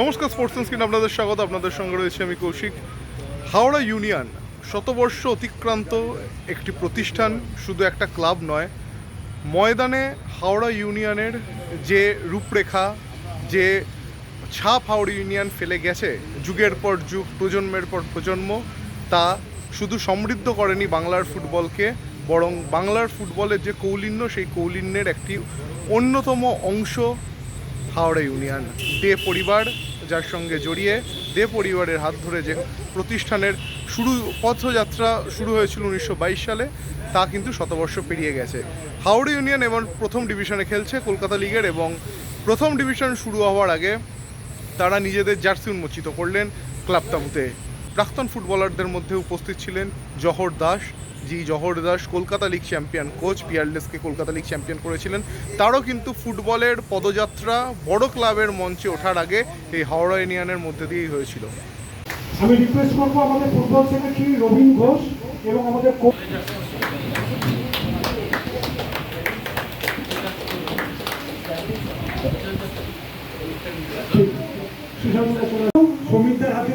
নমস্কার sports screen আপনাদের স্বাগত। আপনাদের সঙ্গে রয়েছে আমি কৌশিক। হাওড়া ইউনিয়ন শতবর্ষ অতিক্রান্ত একটি প্রতিষ্ঠান, শুধু একটা ক্লাব নয়, ময়দানে হাওড়া ইউনিয়নের যে রূপরেখা, যে ছাপ হাওড়া ইউনিয়ন ফেলে গেছে, যুগের পর যুগ, প্রজন্মের পর প্রজন্ম, তা শুধু সমৃদ্ধ করেনি বাংলার ফুটবলকে। বরং বাংলার ফুটবলের যে কৌলিন্য, সেই কৌলিন্যের একটি অন্যতম অংশ হাওড়া ইউনিয়ন। দে পরিবার, যার সঙ্গে জড়িয়ে দে পরিবারের হাত ধরে যে প্রতিষ্ঠানের শুরু, পথযাত্রা শুরু হয়েছিল উনিশশো বাইশ সালে, তা কিন্তু শতবর্ষ পেরিয়ে গেছে। হাওড়া ইউনিয়ন এবার প্রথম ডিভিশনে খেলছে কলকাতা লিগের এবং প্রথম ডিভিশন শুরু হওয়ার আগে তারা নিজেদের জার্সি উন্মোচিত করলেন ক্লাব তাবুতে। প্রাক্তন ফুটবলারদের মধ্যে উপস্থিত ছিলেন জহর দাস। জি, Jahar Das Kolkata league champion coach, পিয়ারলেসকে Kolkata league champion করেছিলেন। তারও কিন্তু ফুটবলের পদযাত্রা বড় ক্লাবের মঞ্চে ওঠার আগে এই হাওড়া ইউনিয়নের মধ্যে দিয়েই হয়েছিল। আমি রিকোয়েস্ট করব আমাদের ফুটবল সেক্রেটারি রবীন ঘোষ এবং আমাদের কোচ শ্রমিকদের হাতে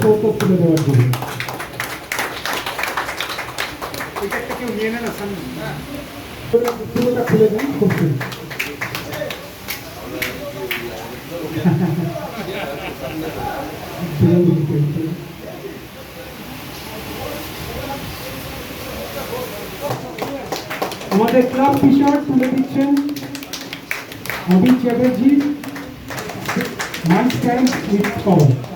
সৌত্য তুলে দেওয়ার জন্য। খুলে দেন খুব আমাদের ক্লাব টি শার্ট তুলে দিচ্ছেন Abhi Chatterjee my stand with cover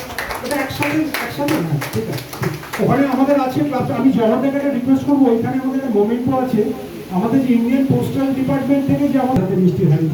একসাথে একসাথে না ঠিক আছে। ওখানে আমাদের আছে আমি জওয়ানদেরকে রিকোয়েস্ট করব ওইখানে আমাদের একটা মোমেন্টও আছে। আমাদের যে ইন্ডিয়ান পোস্টাল ডিপার্টমেন্ট থেকে যে আমাদের মিষ্টি হাড়ি